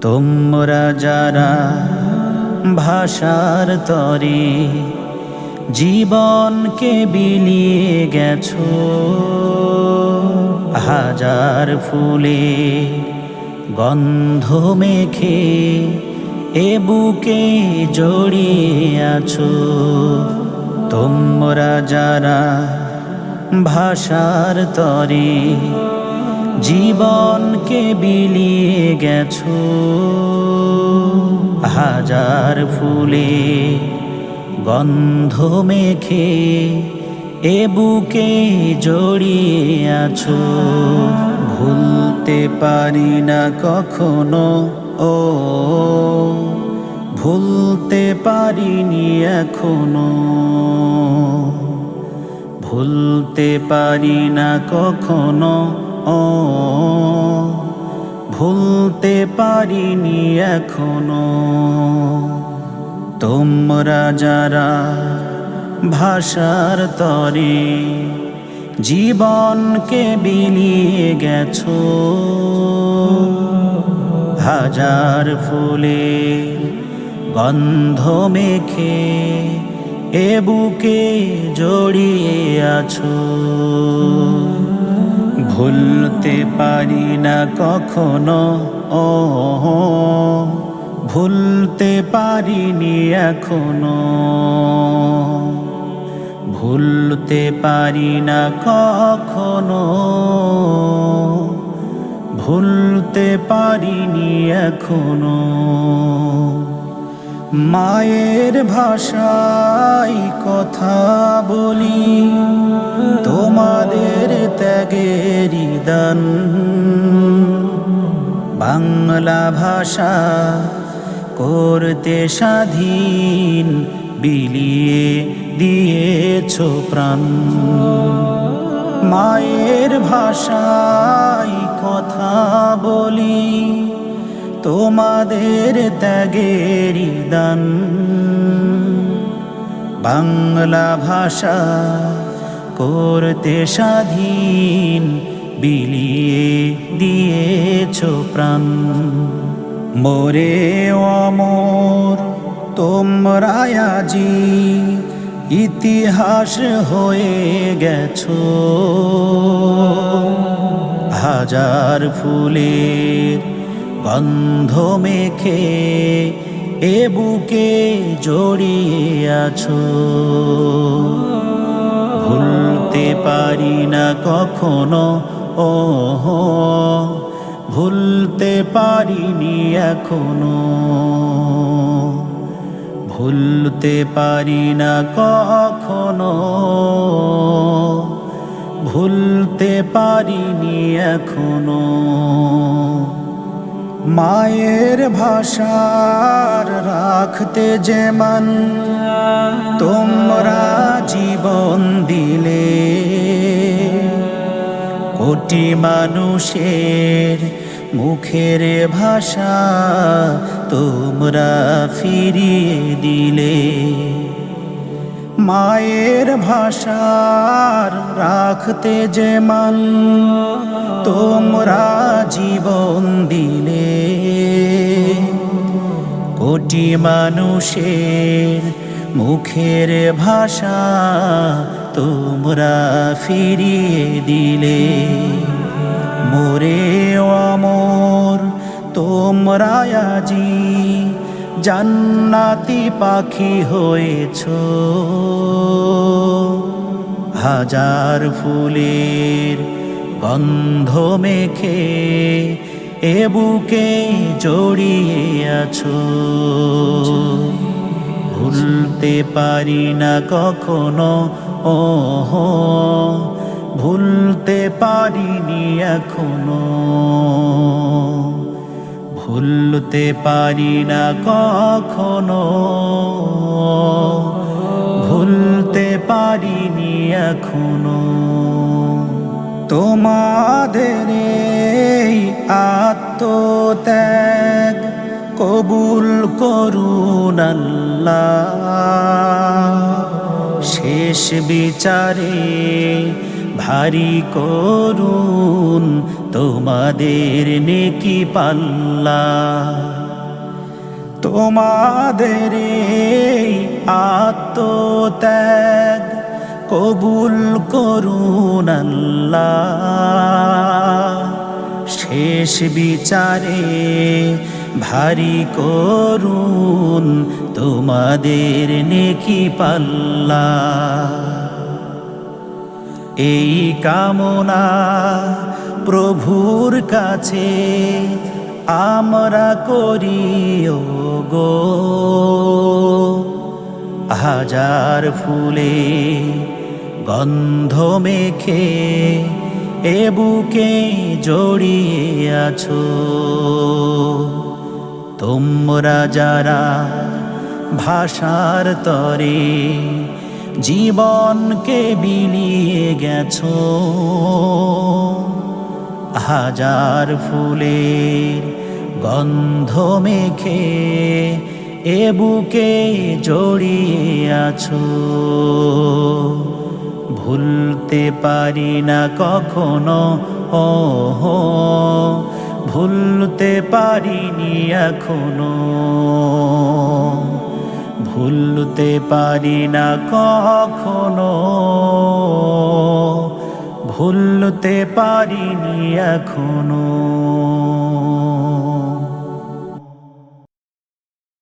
তোমরা যারা ভাষার তরে জীবনকে বিলিয়ে গেছো, হাজার ফুলে গন্ধ মেখে এ বুকে জড়িয়ে আছো, তোমরা যারা ভাষার তরে জীবনকে বিলিয়ে গেছো। হাজার ফুলে গন্ধ মেখে এ বুকে জড়িয়ে আছো। ভুলতে পারি না কখনো, ও, ভুলতে পারিনি এখনও। ভুলতে পারি না কখনো ভুলতে পারিনি এখনও। তোমরা যারা ভাষার তরে জীবনকে বিলিয়ে গেছো, হাজার ফুলের গন্ধ মেখে এ বুকে জড়িয়ে আছো। ভুলতে পারি না কখনো, ও ভুলতে পারিনি এখনও। ভুলতে পারি না কখনো, ভুলতে পারিনি এখনও। মায়ের ভাষায় কথা বলি, তোমাদের ত্যাগের দান বাংলা ভাষা করতে স্বাধীন, বিলিয়ে দিয়েছ প্রাণ। মায়ের ভাষায় কথা বলি, তোমাদের ত্যাগের দান। বাংলা ভাষা করতে স্বাধীন, বিলিয়ে দিয়েছ প্রাণ। মোরে অমর, তোমরা আজি ইতিহাস হয়ে গেছ। হাজার ফুলের গন্ধ মেখে এ বুকে জড়িয়ে আছো। ভুলতে পারি না কখনো। ও ভুলতে পারিনি এখনও। ভুলতে পারি না কখনো। ভুলতে পারিনি এখনও। মায়ের ভাষার রাখতে যেমন তোমরা জীবন দিলে কোটি মানুষের মুখের ভাষা তোমরা ফিরিয়ে দিলে। মায়ের ভাষার রাখতে যেমন তোমরা জীবন দিলে। কোটি মানুষের মুখের ভাষা তোমরা ফিরিয়ে দিলে। মোরে অমর তোমরা আজি জান্নাতি পাখি হয়েছ। হাজার ফুলের গন্ধ মেখে এ বুকে জড়িয়ে আছো। ভুলতে পারি না কখনো ও ভুলতে পারিনি এখনও। ভুলতে পারি না কখনো। ভুলতে পারিনি এখনও। তোমাদের আত্মত্যাগ কবুল করুন আল্লাহ। শেষ বিচারে ভারী করুন, তোমাদের নেকি পাল্লা। তোমাদের আত্মত্যাগ কবুল করুন শেষ বিচারে ভারী করুন, তোমাদের নেকি পাল্লা। এই কামনা প্রভুর কাছে আমরা করি গো। হাজার ফুলে গন্ধ মেখে এ বুকে জড়িয়ে আছো। তোমরা যারা ভাষার তরে জীবনকে বিলিয়ে গেছো। হাজার ফুলের গন্ধ মেখে এ বুকে জড়িয়ে আছো। ভুলতে পারি না কখনো ও হো ভুলতে পারিনি এখনও। ভুলতে পারি না কখনো। ভুলতে পারিনি এখনও।